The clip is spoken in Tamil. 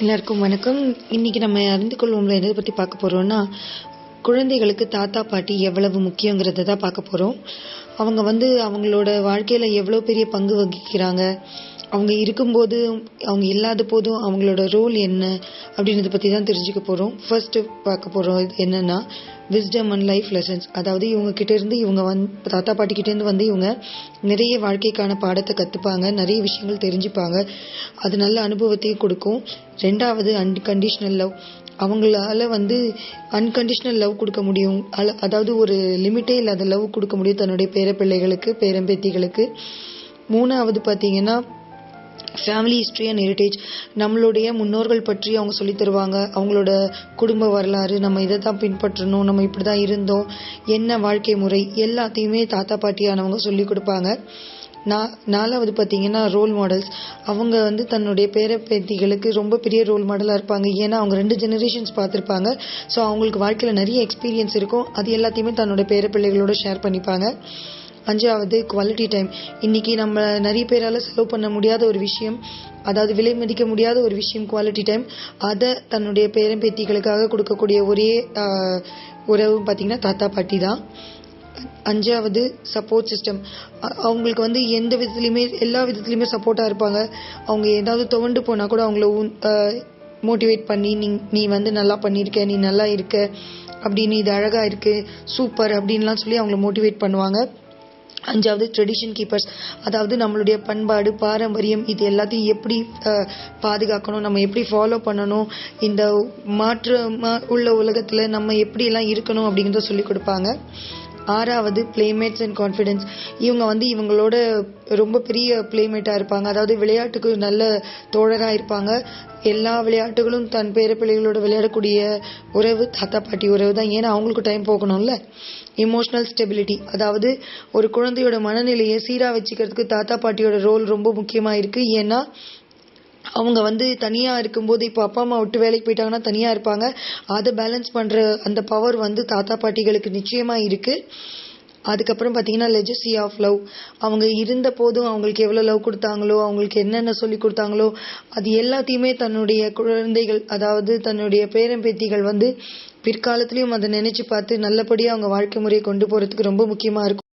எல்லாருக்கும் வணக்கம். இன்னைக்கு நம்ம அறிந்து கொள்வோம்ல எதை பற்றி பார்க்க போகிறோம்னா குழந்தைகளுக்கு தாத்தா பாட்டி எவ்வளவு முக்கியங்கிறத தான் பார்க்க போகிறோம் அவங்க வந்து அவங்களோட வாழ்க்கையில் எவ்வளோ பெரிய பங்கு வகிக்கிறாங்க? அவங்க இருக்கும்போது அவங்க இல்லாத போதும் அவங்களோட ரோல் என்ன அப்படின்றத பற்றி தான் தெரிஞ்சுக்க போகிறோம் ஃபர்ஸ்ட்டு பார்க்க போகிறோம் இது விஸ்டம் அண்ட் லைஃப் லெசன்ஸ் அதாவது இவங்க கிட்டேருந்து இவங்க வந் தாத்தா பாட்டிக்கிட்டேருந்து வந்து இவங்க நிறைய வாழ்க்கைக்கான பாடத்தை கற்றுப்பாங்க நிறைய விஷயங்கள் தெரிஞ்சுப்பாங்க. அது நல்ல அனுபவத்தையும் கொடுக்கும். ரெண்டாவது அன்கண்டிஷ்னல் லவ் அவங்களால வந்து அன்கண்டிஷ்னல் லவ் கொடுக்க முடியும். அதாவது ஒரு லிமிட்டே இல்லாத லவ் கொடுக்க முடியும் தன்னுடைய பேர பிள்ளைகளுக்கு பேரம்பேத்திகளுக்கு. மூணாவது பார்த்தீங்கன்னா ஃபேமிலி ஹிஸ்ட்ரி அண்ட் ஹெரிட்டேஜ் நம்மளுடைய முன்னோர்கள் பற்றி அவங்க சொல்லித் தருவாங்க. அவங்களோட குடும்ப வரலாறு நம்ம இதை தான் பின்பற்றணும் நம்ம இப்படி தான் இருந்தோம் என்ன வாழ்க்கை முறை எல்லாத்தையுமே தாத்தா பாட்டியானவங்க சொல்லி கொடுப்பாங்க. நா நாலாவது பார்த்தீங்கன்னா ரோல் மாடல்ஸ் அவங்க வந்து தன்னுடைய பேர பேத்திகளுக்கு ரொம்ப பெரிய ரோல் மாடலாக இருப்பாங்க. ஏன்னா அவங்க ரெண்டு ஜெனரேஷன்ஸ் பார்த்துருப்பாங்க. ஸோ அவங்களுக்கு வாழ்க்கையில் நிறைய எக்ஸ்பீரியன்ஸ் இருக்கும். அது எல்லாத்தையுமே தன்னோட பேர பிள்ளைகளோட ஷேர் பண்ணிப்பாங்க. அஞ்சாவது குவாலிட்டி டைம் இன்னைக்கு நம்ம நிறைய பேரால் செலவு பண்ண முடியாத ஒரு விஷயம் அதாவது விலை மதிக்க முடியாத ஒரு விஷயம் குவாலிட்டி டைம் அதை தன்னுடைய பேரன் பேத்திகளுக்காக கொடுக்கக்கூடிய ஒரே உறவும் உறவு பார்த்தீங்கன்னா தாத்தா பாட்டி தான். அஞ்சாவது சப்போர்ட் சிஸ்டம் அவங்களுக்கு வந்து எந்த விதத்துலையுமே எல்லா விதத்துலையுமே சப்போர்ட்டாக இருப்பாங்க. அவங்க ஏதாவது துவண்டு போனால் கூட அவங்கள மோட்டிவேட் பண்ணி நீ நீ வந்து நல்லா பண்ணியிருக்க நீ நல்லா இருக்க அப்படின்னு இது அழகாக இருக்குது சூப்பர் அப்படின்லாம் சொல்லி அவங்கள மோட்டிவேட் பண்ணுவாங்க. அஞ்சாவது ட்ரெடிஷன் கீப்பர்ஸ் அதாவது நம்மளுடைய பண்பாடு பாரம்பரியம் இது எல்லாத்தையும் எப்படி பாதுகாக்கணும் நம்ம எப்படி ஃபாலோ பண்ணணும் இந்த மாற்று உள்ள உலகத்தில் நம்ம எப்படியெல்லாம் இருக்கணும் அப்படிங்கிறத சொல்லி கொடுப்பாங்க. ஆறாவது பிளேமேட்ஸ் அண்ட் கான்ஃபிடென்ஸ் இவங்க வந்து இவங்களோட ரொம்ப பெரிய பிளேமேட்டாக இருப்பாங்க. அதாவது விளையாட்டுக்கு நல்ல தோழராக இருப்பாங்க. எல்லா விளையாட்டுகளும் தன் பேர பிள்ளைகளோட விளையாடக்கூடிய உறவு தாத்தா பாட்டி உறவு தான். ஏன்னா அவங்களுக்கு டைம் போகணும்ல. இமோஷனல் ஸ்டெபிலிட்டி அதாவது ஒரு குழந்தையோட மனநிலையை சீராக வச்சுக்கிறதுக்கு தாத்தா பாட்டியோட ரோல் ரொம்ப முக்கியமாக இருக்குது ஏன்னா அவங்க வந்து தனியாக இருக்கும்போது இப்போ அப்பா அம்மா விட்டு வேலைக்கு போயிட்டாங்கன்னா தனியாக இருப்பாங்க. அதை பேலன்ஸ் பண்ணுற அந்த பவர் வந்து தாத்தா பாட்டிகளுக்கு நிச்சயமாக இருக்குது அதுக்கப்புறம் பார்த்தீங்கன்னா லெஜசி ஆஃப் லவ் அவங்க இருந்த போதும் அவங்களுக்கு எவ்வளோ லவ் கொடுத்தாங்களோ அவங்களுக்கு என்னென்ன சொல்லி கொடுத்தாங்களோ அது எல்லாத்தையுமே தன்னுடைய குழந்தைகள் அதாவது தன்னுடைய பேரம்பேத்திகள் வந்து பிற்காலத்திலையும் அதை நினச்சி பார்த்து நல்லபடியாக அவங்க வாழ்க்கை முறையை கொண்டு போகிறதுக்கு ரொம்ப முக்கியமாக இருக்கும்.